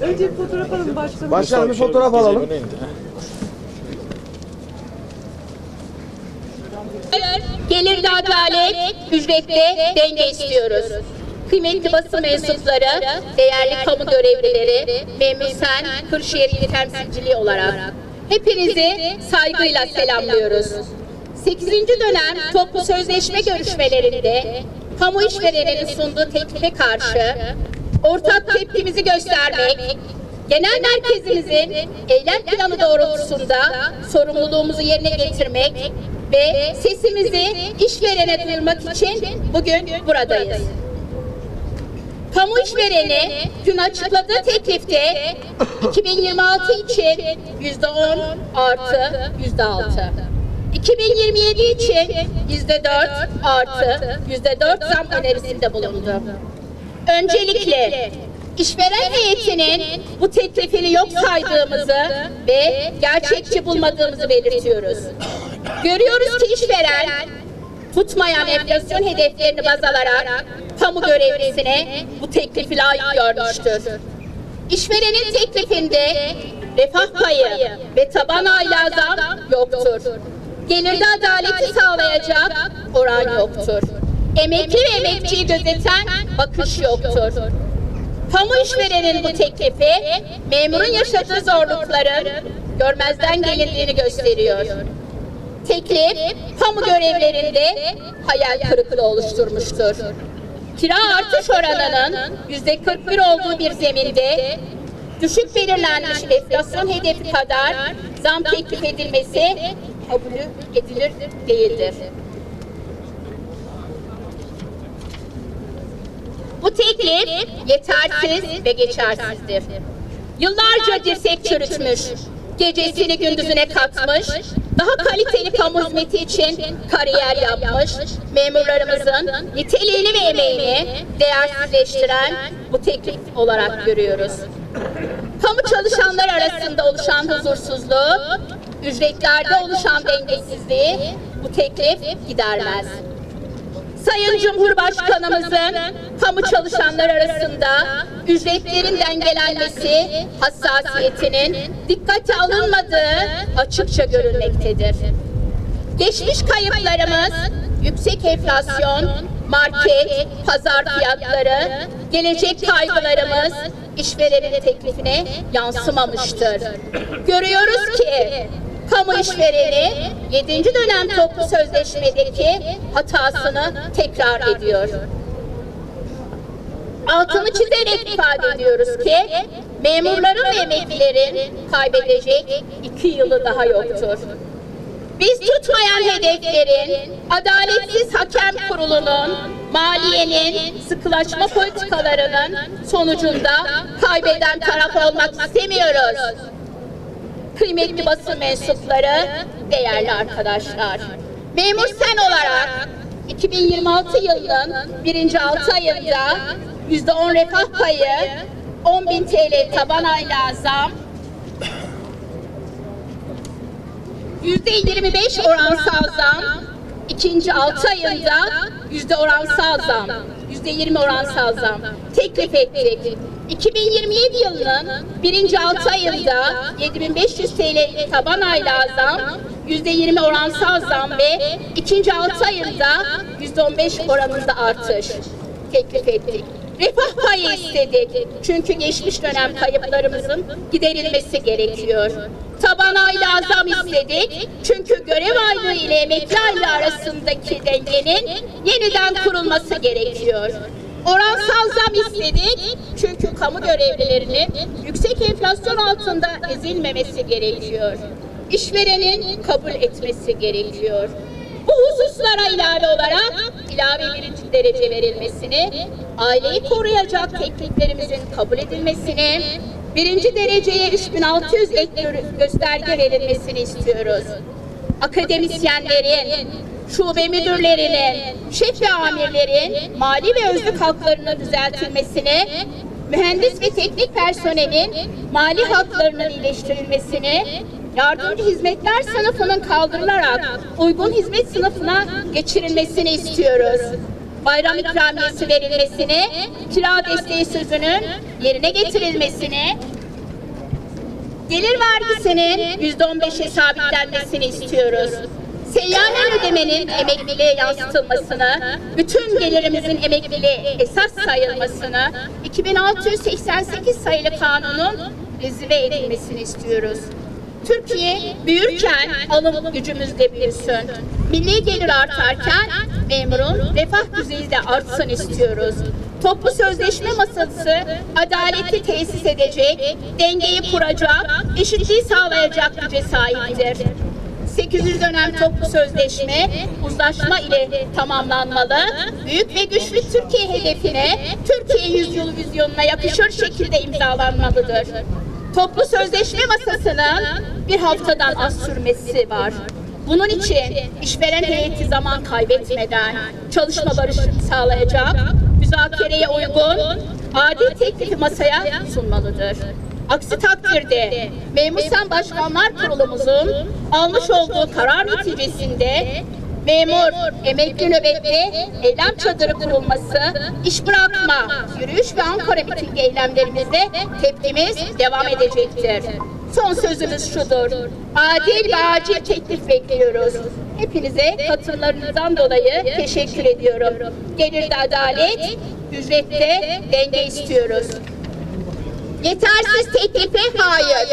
Önce bir fotoğraf alalım başkanım. Başkanım bir fotoğraf alalım. Gelirde adalet, ücrette denge istiyoruz. Kıymetli basın mensupları, değerli kamu görevlileri, Memur Sen, Kırşehir İl Temsilciliği olarak hepinizi saygıyla selamlıyoruz. 8. dönem toplu sözleşme görüşmelerinde kamu işvereninin sunduğu teklife karşı ortak tepkimizi göstermek, genel merkezimizin eylem planı doğrultusunda sorumluluğumuzu yerine getirmek ve sesimizi işverene duyurmak için bugün buradayız. Kamu işvereni dün açıkladığı teklifte 2026 için yüzde 10 artı yüzde 6. 2027 için yüzde 4 artı yüzde 4 zam önerisinde bulundu. Öncelikle işveren heyetinin bu teklifini yok saydığımızı ve gerçekçi bulmadığımızı belirtiyoruz. Görüyoruz ki işveren tutmayan enflasyon hedeflerini baz alarak kamu görevlisine bu teklifi layık görmüştür. İşverenin teklifinde refah payı ve taban aylığa zam yoktur. Gelirde adaleti sağlayacak oran yoktur. Emekli ve emekçiyi gözeten bakış yoktur. Kamu işverenin bu teklifi memurun yaşadığı zorlukların görmezden gelindiğini gösteriyor. Teklif kamu görevlerinde hayal kırıklığı oluşturmuştur. Kira artış oranının yüzde 41 olduğu bir zeminde düşük belirlenmiş enflasyon hedefi kadar zam teklif edilmesi kabul edilir değildir. Bu teklif yetersiz ve geçersizdir. Yıllarca dirsek çürütmüş, gecesini gündüzüne katmış, daha kaliteli kamu hizmeti için kariyer yapmış, memurlarımızın niteliğini ve emeğini değersizleştiren bu teklif olarak görüyoruz. Kamu çalışanlar arasında oluşan huzursuzluğu, ücretlerde oluşan dengesizliği bu teklif gidermez. Sayın Cumhurbaşkanımızın kamu çalışanlar arasında ücretlerin dengelenmesi hassasiyetinin dikkate alınmadığı açıkça görülmektedir. Geçmiş kayıplarımız yüksek enflasyon, market, pazar fiyatları, gelecek kaygılarımız işverenin teklifine yansımamıştır. Görüyoruz ki kamu işvereni 7. dönem toplu sözleşmedeki hatasını tekrar ediyor. Altını çizerek ifade ediyoruz ki memurların ve emeklilerin kaybedecek iki yılı daha yoktur. Biz tutmayan hedeflerin, adaletsiz hakem kurulunun, maliyenin, sıkılaşma politikalarının sonucunda kaybeden taraf olmak istemiyoruz. Kıymetli basın mensupları, değerli arkadaşlar. Memur sen olarak 2026 yılının birinci altı ayında yüzde on refah payı, 10 bin TL taban aylığa zam, yüzde 25 oransal zam, ikinci altı ayında yüzde oransal zam, yüzde 20 oransal zam teklif ettik. 2027 yılının birinci altı ayında 7500 TL taban aylığa zam, yüzde 20 oransal zam ve ikinci altı ayında yüzde 15 oranında artış teklif ettik. Refah payı istedik. Çünkü geçmiş dönem kayıplarımızın giderilmesi gerekiyor. Taban aylığa zam istedik. Çünkü görev aylığı ile emekli aylığı arasındaki dengenin yeniden kurulması gerekiyor. Oransal zam istedik. Çünkü kamu görevlilerinin yüksek enflasyon altında ezilmemesi gerekiyor. İşverenin kabul etmesi gerekiyor. Bu hususlara ilave olarak ilave birinci derece verilmesini, aileyi koruyacak tekliflerimizin kabul edilmesini, birinci dereceye 3600 ek gö- gösterge verilmesini istiyoruz. Akademisyenlerin, şube müdürlerinin, şef ve amirlerin mali ve özlük haklarının düzeltilmesini, mühendis ve teknik personelin mali haklarının iyileştirilmesini, yardımcı hizmetler sınıfının kaldırılarak uygun hizmet sınıfına geçirilmesini istiyoruz. bayram ikramiyesi verilmesini, kira desteği sözünün yerine getirilmesini, gelir vergisinin yüzde on beşe sabitlenmesini istiyoruz. Seyyanen ödemenin emekliliğe yansıtılmasını, bütün gelirimizin emekliliğe esas sayılmasını, 2688 sayılı kanunun rezile edilmesini istiyoruz. Türkiye büyürken alım gücümüz de büyüsün. Milli gelir artarken memurun refah düzeyi de artsın istiyoruz. Toplu sözleşme masası adaleti tesis edecek, dengeyi kuracak, eşitliği sağlayacak güce sahiptir. 800 dönem toplu sözleşme uzlaşma ile tamamlanmalı. Büyük ve güçlü Türkiye hedefine, Türkiye yüzyılı vizyonuna yakışır şekilde imzalanmalıdır. Toplu sözleşme masasının bir haftadan az sürmesi var. Bunun için işveren heyeti zaman kaybetmeden çalışma barışını sağlayacak, müzakereye uygun, adil teklifi masaya sunmalıdır. Aksi takdirde Memursan Başkanlar Kurulumuzun almış olduğu karar neticesinde memur emekli nöbette eylem çadırı kurulması, iş bırakma, yürüyüş ve Ankara miting eylemlerimizde tepkimiz devam edecektir. Son sözümüz şudur. Adil ve acil teklif bekliyoruz. Hepinize katılımlarınızdan dolayı teşekkür ediyorum. Gelirde adalet, ücrette denge istiyoruz. Yetersiz teklife hayır.